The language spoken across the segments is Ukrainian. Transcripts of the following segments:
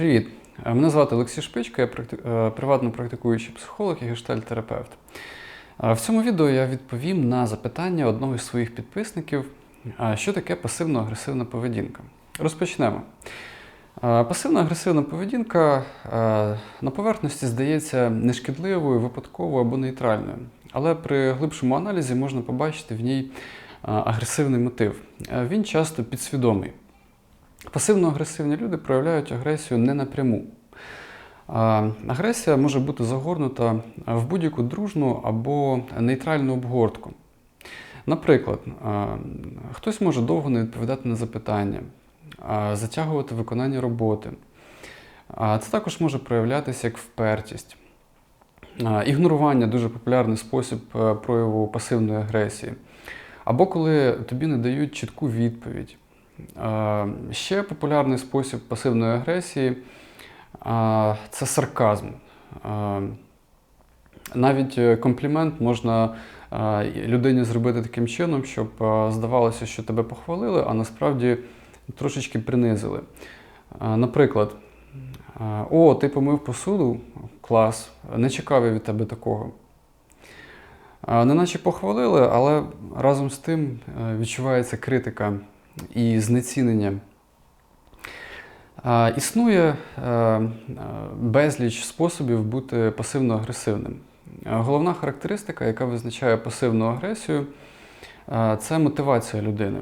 Привіт! Е, Мене звати Олексій Шпичко, я е, приватно практикуючий психолог і гештальт-терапевт. Е, В цьому відео я відповім на запитання одного із своїх підписників, що таке пасивно-агресивна поведінка. Розпочнемо. Пасивно-агресивна поведінка на поверхності здається нешкідливою, випадковою або нейтральною, але при глибшому аналізі можна побачити в ній агресивний мотив. Він часто підсвідомий. Пасивно-агресивні люди проявляють агресію не напряму. Агресія може бути загорнута в будь-яку дружну або нейтральну обгортку. Наприклад, хтось може довго не відповідати на запитання, затягувати виконання роботи. Це також може проявлятися як впертість. Ігнорування дуже популярний спосіб е, прояву пасивної агресії. Або коли тобі не дають чітку відповідь. Ще популярний спосіб пасивної агресії це сарказм. Навіть е, комплімент можна е, людині зробити таким чином, щоб е, здавалося, що тебе похвалили, а насправді трошечки принизили. Наприклад, о, ти помив посуду, клас, не чекав я від тебе такого. Неначе похвалили, але разом з тим відчувається критика і знецінення. Існує е, безліч способів бути пасивно-агресивним. Е, Головна характеристика, яка визначає пасивну агресію, е, це мотивація людини.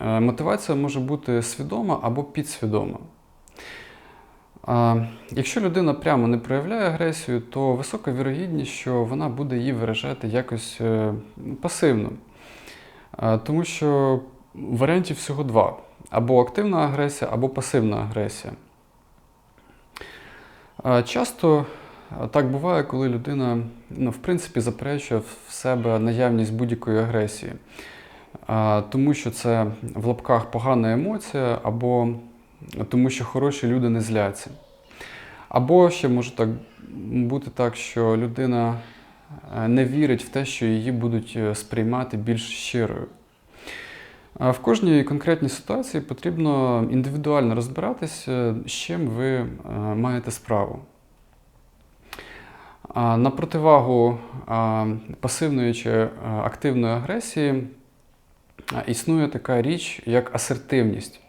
Мотивація може бути свідома або підсвідома. Якщо людина прямо не проявляє агресію, то висока вірогідність, що вона буде її виражати якось пасивно. Тому що варіантів всього два: або активна агресія, або пасивна агресія. Часто так буває, коли людина ну, в принципі заперечує в себе наявність будь-якої агресії, тому що це в лапках погана емоція, або тому що хороші люди не зляться. Або ще може так бути так, що людина е, не вірить в те, що її будуть е, сприймати більш щирою. В кожній конкретній ситуації потрібно індивідуально розбиратися, з чим ви е, маєте справу. На противагу пасивної чи е, активної агресії існує така річ, як асертивність.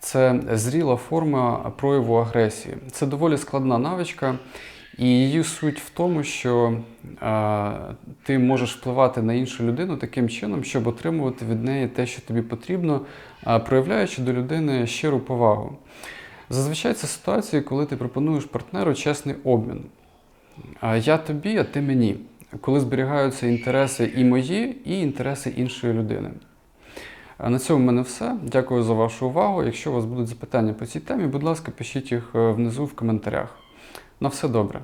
Це зріла форма прояву агресії. Це доволі складна навичка, і її суть в тому, що а, ти можеш впливати на іншу людину таким чином, щоб отримувати від неї те, що тобі потрібно, а, проявляючи до людини щиру повагу. Зазвичай це ситуації, коли ти пропонуєш партнеру чесний обмін. А Я тобі, а ти мені, коли зберігаються інтереси і мої, і інтереси іншої людини. А На цьому в мене все. Дякую за вашу увагу. Якщо у вас будуть запитання по цій темі, будь ласка, пишіть їх е, внизу в коментарях. На все добре.